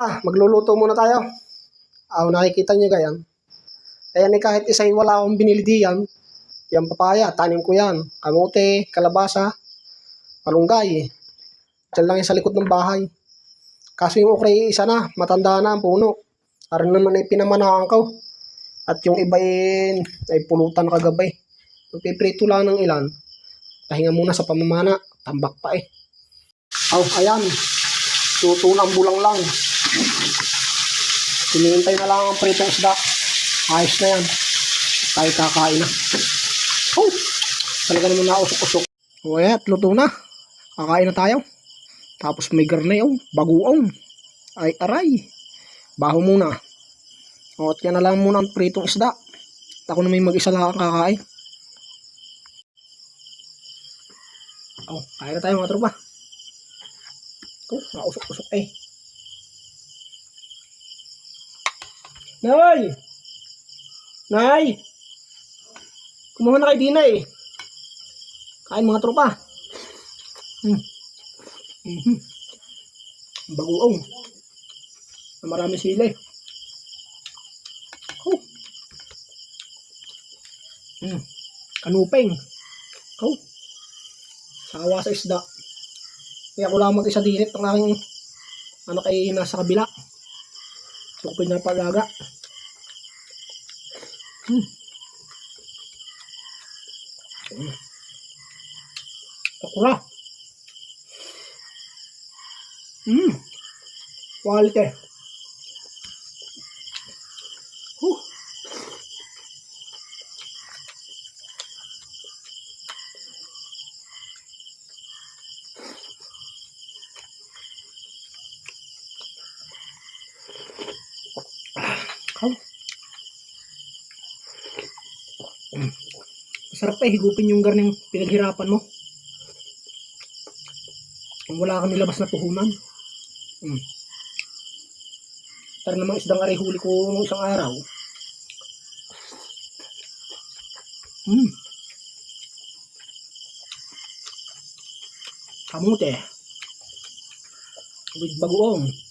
Ah, magluluto muna tayo. Ah, nakikita nyo ganyan. Ayan eh, kahit isa'y wala akong binili diyan. Yan papaya, tanim ko yan. Kamote, kalabasa, malunggay. Diyan lang yan sa likod ng bahay. Kaso yung okra isa na, matanda na ang puno. Aron naman ay pinamanahan ko. At yung iba ay, ay pulutan kagabay. Magpiprito lang ng ilan. Pahinga muna sa pamamana. Tambak pa eh. Oh, ayan. Tutunang bulang lang. Hinihintay na lang ang pritong isda. Ayos na yan. Tayo kakain na. Oh, talaga naman nausok-usok. O eh, at luto na. Kakain na tayo. Tapos may garne, oh, bagoong. Ay, aray. Baho muna. O, at yan na lang muna ang pritong isda. At ako na may mag-isa lang kakain. Oh, kain na tayo mga tropa. Oh, nausok-usok eh. Nay! Nay! Kumuha na kay Dina eh. Kain mga tropa. Hmm. Mhm. Bagoong. Na marami sila eh. Oh. Hmm. Kanupeng. Oh. Sawa sa isda. Kaya ako lang mag-isa dinit ang aking anak ay nasa kabila. So, pinapalaga. Hmm. Hmm. Sakura. Hmm. Quality. Kaw. Mm. Masarap pa eh, higupin yung garning pinaghirapan mo. Kung wala kang nilabas na puhunan. Mm. Tara namang isdang aray huli ko nung isang araw. Mm. Kamote. With bagoong.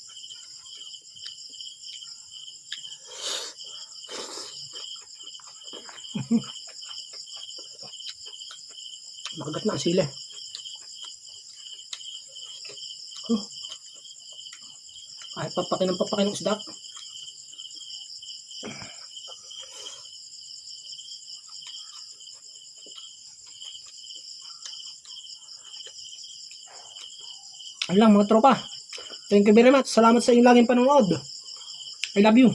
Makagat na ang sila. Oh. Kahit papakin ng papakin ng isda. Ano lang mga tropa. Thank you very much. Salamat sa inyong laging panonood. I love you.